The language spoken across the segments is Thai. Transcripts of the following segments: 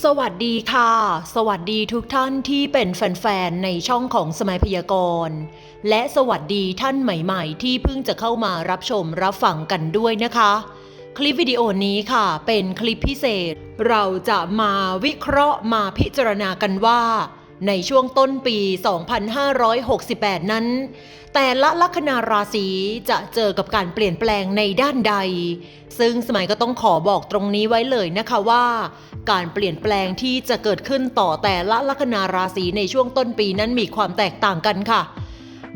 สวัสดีค่ะ สวัสดีทุกท่านที่เป็นแฟนๆ ในช่องของสมัยพยากรณ์ และสวัสดีท่านใหม่ๆ ที่เพิ่งจะเข้ามารับชมรับฟังกันด้วยนะคะ คลิปวิดีโอนี้ค่ะ เป็นคลิปพิเศษ เราจะมาวิเคราะห์มาพิจารณากันว่า ในช่วงต้นปี 2568 นั้น แต่ละลัคนาราศีจะเจอกับการเปลี่ยนแปลงในด้านใด ซึ่งสมัยก็ต้องขอบอกตรงนี้ไว้เลยนะคะว่า การเปลี่ยนแปลงที่จะเกิดขึ้นต่อแต่ละลัคนาราศีในช่วงต้นปีนั้นมีความแตกต่างกันค่ะ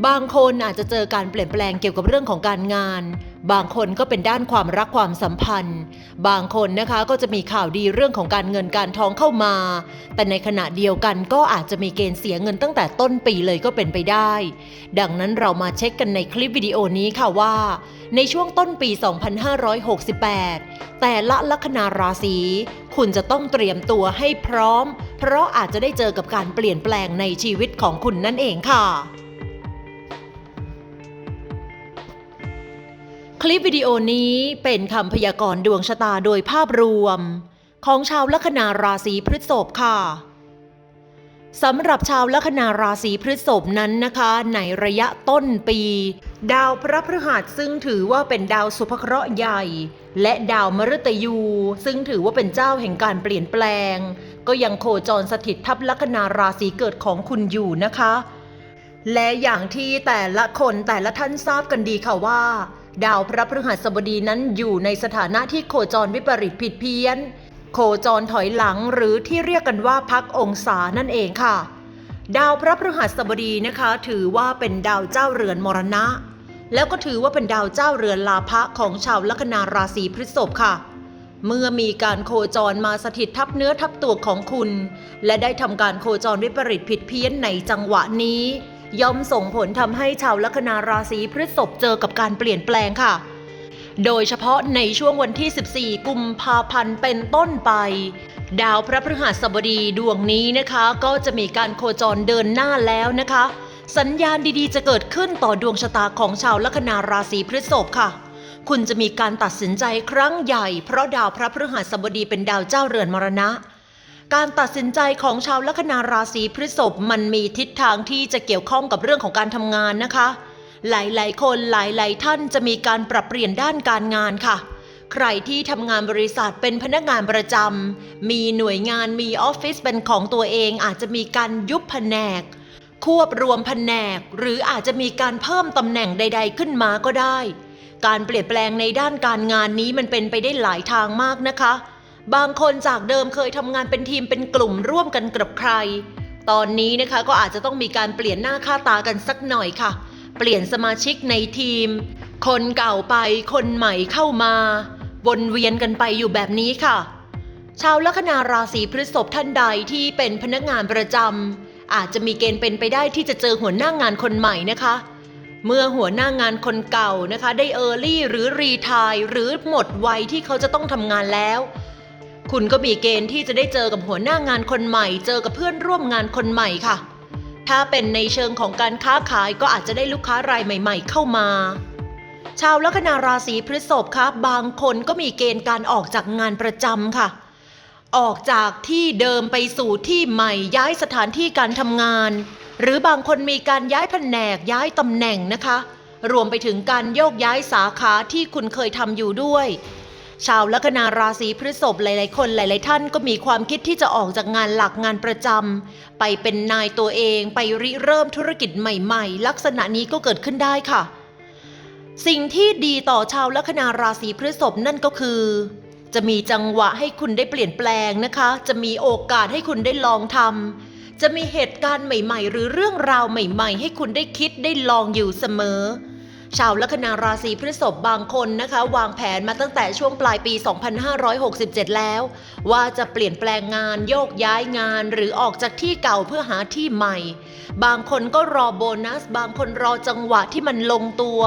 บางคนอาจจะเจอการเปลี่ยนแปลงเกี่ยวกับเรื่องของการงาน บางคนก็เป็นด้านความรักความสัมพันธ์ บางคนนะคะก็จะมีข่าวดีเรื่องของการเงินการทองเข้ามา แต่ในขณะเดียวกันก็อาจจะมีเกณฑ์เสียเงินตั้งแต่ต้นปีเลยก็เป็นไปได้ ดังนั้นเรามาเช็คกันในคลิปวิดีโอนี้ค่ะว่า ในช่วงต้นปี 2568 แต่ละลัคนาราศีคุณจะต้องเตรียมตัวให้พร้อม เพราะอาจจะได้เจอกับการเปลี่ยนแปลงในชีวิตของคุณนั่นเองค่ะ คลิปวิดีโอนี้เป็นคำพยากรณ์ดวงชะตาโดยภาพรวม ของชาวลัคนาราศีพฤษภค่ะสำหรับชาวลัคนาราศีพฤษภนั้นนะคะ ในระยะต้นปี ดาวพระพฤหัสซึ่งถือว่าเป็นดาวสุภเคราะห์ใหญ่ และดาวมฤตยู ซึ่งถือว่าเป็นเจ้าแห่งการเปลี่ยนแปลง ก็ยังโคจรสถิตทับลัคนาราศีเกิดของคุณอยู่นะคะ และอย่างที่แต่ละคนแต่ละท่านทราบกันดีค่ะว่า ดาวพระพฤหัสบดีนั้นอยู่ในสถานะที่โคจรวิปริตผิดเพี้ยน โคจรถอยหลังหรือที่เรียกกันว่าพักองศานั่นเองค่ะ ดาวพระพฤหัสบดีนะคะ ถือว่าเป็นดาวเจ้าเรือนมรณะ แล้วก็ถือว่าเป็นดาวเจ้าเรือนลาภะของชาวลัคนาราศีพฤษภค่ะเมื่อมีการโคจรมาสถิตทับเนื้อทับตัวของคุณ และได้ทำการโคจรวิปริตผิดเพี้ยนในจังหวะนี้ ย่อมส่งผลทำให้ชาวลัคนาราศีพฤษภเจอกับการเปลี่ยนแปลงค่ะ โดยเฉพาะในช่วงวันที่ 14 กุมภาพันธ์เป็นต้นไป ดาวพระพฤหัสบดีดวงนี้นะคะ ก็จะมีการโคจรเดินหน้าแล้วนะคะ สัญญาณดีๆ จะเกิดขึ้นต่อดวงชะตาของชาวลัคนาราศีพฤษภค่ะ คุณจะมีการตัดสินใจครั้งใหญ่ เพราะดาวพระพฤหัสบดีเป็นดาวเจ้าเรือนมรณะ การตัดสินใจของชาวลัคนาราศีพฤษภมันมีทิศทางที่จะเกี่ยวข้องกับเรื่องของการทำงานนะคะ หลายๆ คนหลายๆ ท่านจะมีการปรับเปลี่ยนด้านการงานค่ะ ใครที่ทำงานบริษัทเป็นพนักงานประจำมีหน่วยงานมีออฟฟิศเป็นของตัวเองอาจจะมีการยุบแผนก ควบรวมแผนก หรืออาจจะมีการเพิ่มตำแหน่งใด ๆ ขึ้นมาก็ได้ การเปลี่ยนแปลงในด้านการงานนี้มันเป็นไปได้หลายทางมากนะคะ บางคนจากเดิมเคยทำงานเป็นทีมเป็นกลุ่มร่วมกันกับใคร ตอนนี้นะคะก็อาจจะต้องมีการเปลี่ยนหน้าค่าตากันสักหน่อยค่ะ เปลี่ยนสมาชิกในทีม คนเก่าไปคนใหม่เข้ามา วนเวียนกันไปอยู่แบบนี้ค่ะ ชาวลัคนาราศีพฤษภท่านใดที่เป็นพนักงานประจำอาจจะมีเกณฑ์เป็นไปได้ที่จะเจอหัวหน้างานคนใหม่นะคะเมื่อหัวหน้างานคนเก่านะคะ ได้เออร์ลี่หรือรีทายหรือหมดวัยที่เขาจะต้องทำงานแล้ว คุณก็มีเกณฑ์ที่จะได้เจอกับหัวหน้างานคนใหม่ เจอกับเพื่อนร่วมงานคนใหม่ค่ะ ถ้าเป็นในเชิงของการค้าขายก็อาจจะได้ลูกค้ารายใหม่ ๆ เข้ามา ชาวลัคนาราศีพฤษภคะบางคนก็มีเกณฑ์การออกจากงานประจำค่ะ ออกจากที่เดิมไปสู่ที่ใหม่ย้ายสถานที่การทำงาน หรือบางคนมีการย้ายแผนกย้ายตำแหน่งนะคะ รวมไปถึงการโยกย้ายสาขาที่คุณเคยทำอยู่ด้วย ชาวลัคนาราศีพฤษภหลาย ๆ คนหลาย ๆ ท่านก็มีความคิดที่จะออกจากงานหลักงานประจำไปเป็นนายตัวเองไปริเริ่มธุรกิจใหม่ ๆ ลักษณะนี้ก็เกิดขึ้นได้ค่ะ สิ่งที่ดีต่อชาวลัคนาราศีพฤษภนั่นก็คือ จะมีจังหวะให้คุณได้เปลี่ยนแปลงนะคะ จะมีโอกาสให้คุณได้ลองทำจะมีเหตุการณ์ใหม่ ๆ หรือเรื่องราวใหม่ ๆ ให้คุณได้คิดได้ลองอยู่เสมอ ชาวลัคนาราศีพฤษภบางคนนะคะ วางแผนมาตั้งแต่ช่วงปลายปี 2567 แล้ว ว่าจะเปลี่ยนแปลงงานโยกย้ายงานหรือออกจากที่เก่าเพื่อหาที่ใหม่ บางคนก็รอโบนัส บางคนรอจังหวะที่มันลงตัว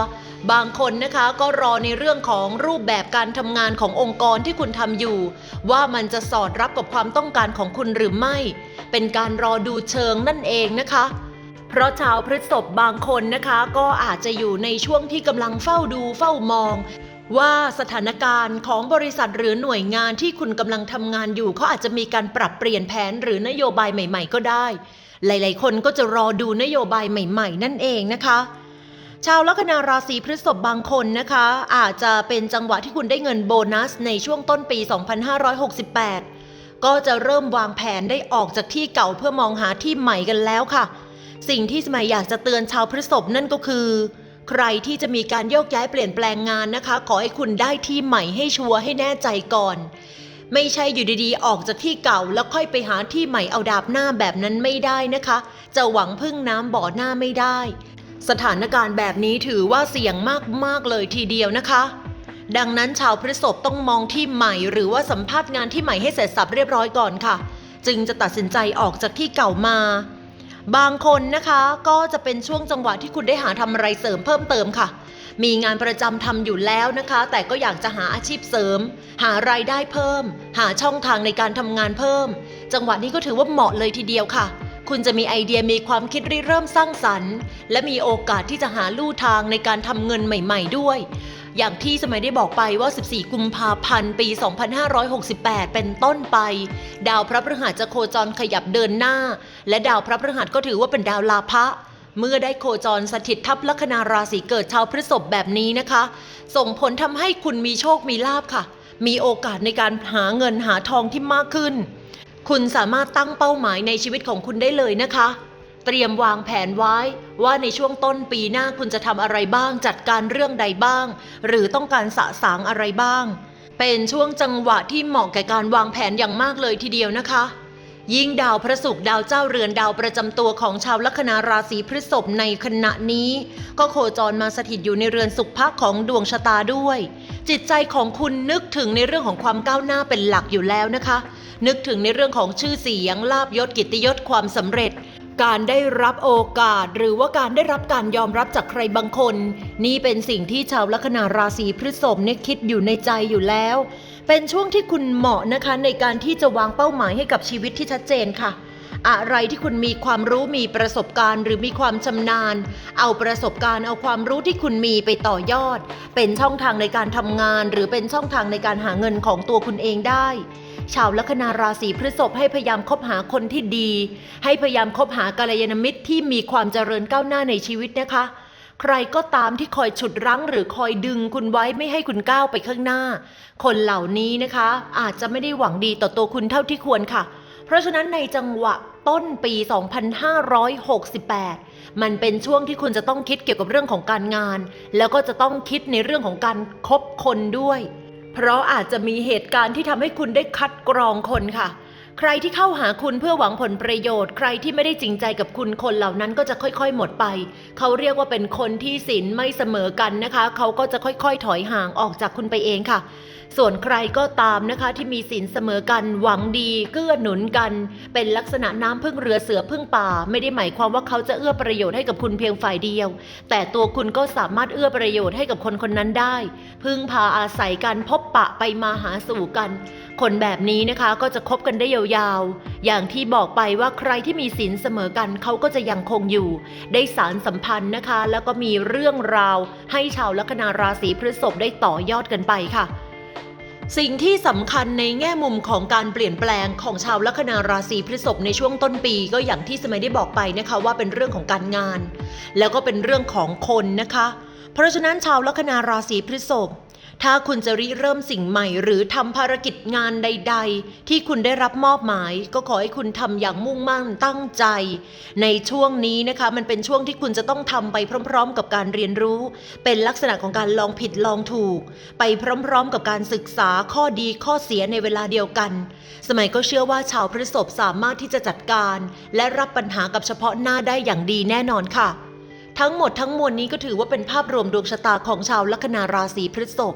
บางคนนะคะก็รอในเรื่องของรูปแบบการทำงานขององค์กรที่คุณทำอยู่ ว่ามันจะสอดรับกับความต้องการของคุณหรือไม่ เป็นการรอดูเชิงนั่นเองนะคะ เพราะชาวพฤษภบางคนนะคะ ก็อาจจะอยู่ในช่วงที่กำลังเฝ้าดูเฝ้ามอง ว่าสถานการณ์ของบริษัทหรือหน่วยงานที่คุณกำลังทำงานอยู่เขาอาจจะมีการปรับเปลี่ยนแผนหรือนโยบายใหม่ ๆ ก็ได้ หลาย ๆ คนก็จะรอดูนโยบายใหม่ ๆ นั่นเองนะคะชาวลัคนาราศีพฤษภบางคนนะคะ อาจจะเป็นจังหวะที่คุณได้เงินโบนัสในช่วงต้นปี 2568 ก็จะเริ่มวางแผนได้ออกจากที่เก่าเพื่อมองหาที่ใหม่กันแล้วค่ะ สิ่งที่สมัยอยากจะเตือนชาวพฤษภนั่นก็คือ ใครที่จะมีการโยกย้ายเปลี่ยนแปลงงานนะคะ ขอให้คุณได้ที่ใหม่ให้ชัวร์ให้แน่ใจก่อน ไม่ใช่อยู่ดีๆ ออกจากที่เก่าแล้วค่อยไปหาที่ใหม่เอาดาบหน้าแบบนั้นไม่ได้นะคะ จะหวังพึ่งน้ำบ่อหน้าไม่ได้ สถานการณ์แบบนี้ถือว่าเสี่ยงมากๆเลยทีเดียวนะคะดังนั้นชาวพฤษภต้องมองที่ใหม่หรือว่าสัมภาษณ์งานที่ใหม่ให้เสร็จสับเรียบร้อยก่อนค่ะ จึงจะตัดสินใจออกจากที่เก่ามา บางคนนะคะก็จะเป็นช่วงจังหวะที่คุณได้หาทำอะไรเสริมเพิ่มเติมค่ะ มีงานประจำทำอยู่แล้วนะคะ แต่ก็อยากจะหาอาชีพเสริม หารายได้เพิ่ม หาช่องทางในการทำงานเพิ่ม จังหวะนี้ก็ถือว่าเหมาะเลยทีเดียวค่ะ คุณจะมีไอเดียมีความคิดริเริ่มสร้างสรรค์ และมีโอกาสที่จะหาลู่ทางในการทำเงินใหม่ ๆ ด้วย อย่างที่สมัยได้บอกไปว่า 14 กุมภาพันธ์ ปี 2568 เป็นต้นไป ดาวพระพฤหัสจะโคจรขยับเดินหน้า และดาวพระพฤหัสก็ถือว่าเป็นดาวลาภะเมื่อได้โคจรสถิตทับลัคนาราศีเกิดชาวพฤษภแบบนี้นะคะ ส่งผลทำให้คุณมีโชคมีลาภค่ะ มีโอกาสในการหาเงินหาทองที่มากขึ้น คุณสามารถตั้งเป้าหมายในชีวิตของคุณได้เลยนะคะ เตรียมวางแผนไว้ ว่าในช่วงต้นปีหน้าคุณจะทำอะไรบ้าง จัดการเรื่องใดบ้าง หรือต้องการสะสางอะไรบ้าง เป็นช่วงจังหวะที่เหมาะแก่การวางแผนอย่างมากเลยทีเดียวนะคะ ยิ่งดาวพระศุกร์ดาวเจ้าเรือนดาวประจำตัวของชาวลัคนาราศีพฤษภในขณะนี้ ก็โคจรมาสถิตอยู่ในเรือนสุขภาคของดวงชะตาด้วย จิตใจของคุณนึกถึงในเรื่องของความก้าวหน้าเป็นหลักอยู่แล้วนะคะนึกถึงในเรื่องของชื่อเสียงลาบยศกิตยศความสำเร็จ การได้รับโอกาส หรือว่าการได้รับการยอมรับจากใครบางคน นี่เป็นสิ่งที่ชาวลัคนาราศีพฤษภเนี่ยคิดอยู่ในใจอยู่แล้ว เป็นช่วงที่คุณเหมาะนะคะในการที่จะวางเป้าหมายให้กับชีวิตที่ชัดเจนค่ะ อะไรที่คุณมีความรู้มีประสบการณ์หรือมีความชำนาญ เอาประสบการณ์เอาความรู้ที่คุณมีไปต่อยอด เป็นช่องทางในการทำงาน หรือเป็นช่องทางในการหาเงินของตัวคุณเองได้ชาวลัคนาราศีพฤษภให้พยายามคบหาคนที่ดี ให้พยายามคบหากัลยาณมิตรที่มีความเจริญก้าวหน้าในชีวิตนะคะ ใครก็ตามที่คอยฉุดรั้งหรือคอยดึงคุณไว้ไม่ให้คุณก้าวไปข้างหน้า คนเหล่านี้นะคะ อาจจะไม่ได้หวังดีต่อตัวคุณเท่าที่ควรค่ะ เพราะฉะนั้นในจังหวะต้นปี 2568 มันเป็นช่วงที่คุณจะต้องคิดเกี่ยวกับเรื่องของการงาน แล้วก็จะต้องคิดในเรื่องของการคบคนด้วย เพราะอาจจะมีเหตุการณ์ที่ทำให้คุณได้คัดกรองคนค่ะ ใครที่เข้าหาคุณเพื่อหวังผลประโยชน์ ใครที่ไม่ได้จริงใจกับคุณคนเหล่านั้นก็จะค่อยๆ หมดไป เขาเรียกว่าเป็นคนที่ศีลไม่เสมอกันนะคะ เขาก็จะค่อยๆ ถอยห่างออกจากคุณไปเองค่ะ ส่วนใครก็ตามนะคะที่มีศีลเสมอกันหวังดีเกื้อหนุนกัน เป็นลักษณะน้ำพึ่งเรือเสือพึ่งป่า ไม่ได้หมายความว่าเขาจะเอื้อประโยชน์ให้กับคุณเพียงฝ่ายเดียว แต่ตัวคุณก็สามารถเอื้อประโยชน์ให้กับคนคนนั้นได้ พึ่งพาอาศัยกันพบปะไปมาหาสู่กัน คนแบบนี้นะคะก็จะคบกันได้ยาวๆอย่างที่บอกไปว่าใครที่มีศีลเสมอกันเขาก็จะยังคงอยู่ ได้สารสัมพันธ์นะคะ แล้วก็มีเรื่องราว ให้ชาวลัคนาราศีพฤษภได้ต่อยอดกันไปค่ะ สิ่งที่สำคัญในแง่มุมของการเปลี่ยนแปลงของชาวลัคนาราศีพฤษภในช่วงต้นปีก็อย่างที่สมัยได้บอกไปนะคะว่าเป็นเรื่องของการงาน แล้วก็เป็นเรื่องของคนนะคะ เพราะฉะนั้นชาวลัคนาราศีพฤษภ ถ้าคุณจะริเริ่มสิ่งใหม่ หรือทำภารกิจงานใด ๆ ที่คุณได้รับมอบหมาย ก็ขอให้คุณทำอย่างมุ่งมั่นตั้งใจ ในช่วงนี้นะคะ มันเป็นช่วงที่คุณจะต้องทำไปพร้อม ๆ กับการเรียนรู้ เป็นลักษณะของการลองผิดลองถูก ไปพร้อม ๆ กับการศึกษาข้อดีข้อเสียในเวลาเดียวกัน สมัยก็เชื่อว่าชาวพฤษภสามารถที่จะจัดการ และรับปัญหากับเฉพาะหน้าได้อย่างดีแน่นอนค่ะทั้งหมดทั้งมวลนี้ก็ถือว่าเป็นภาพรวมดวงชะตาของชาวลัคนาราศีพฤษภ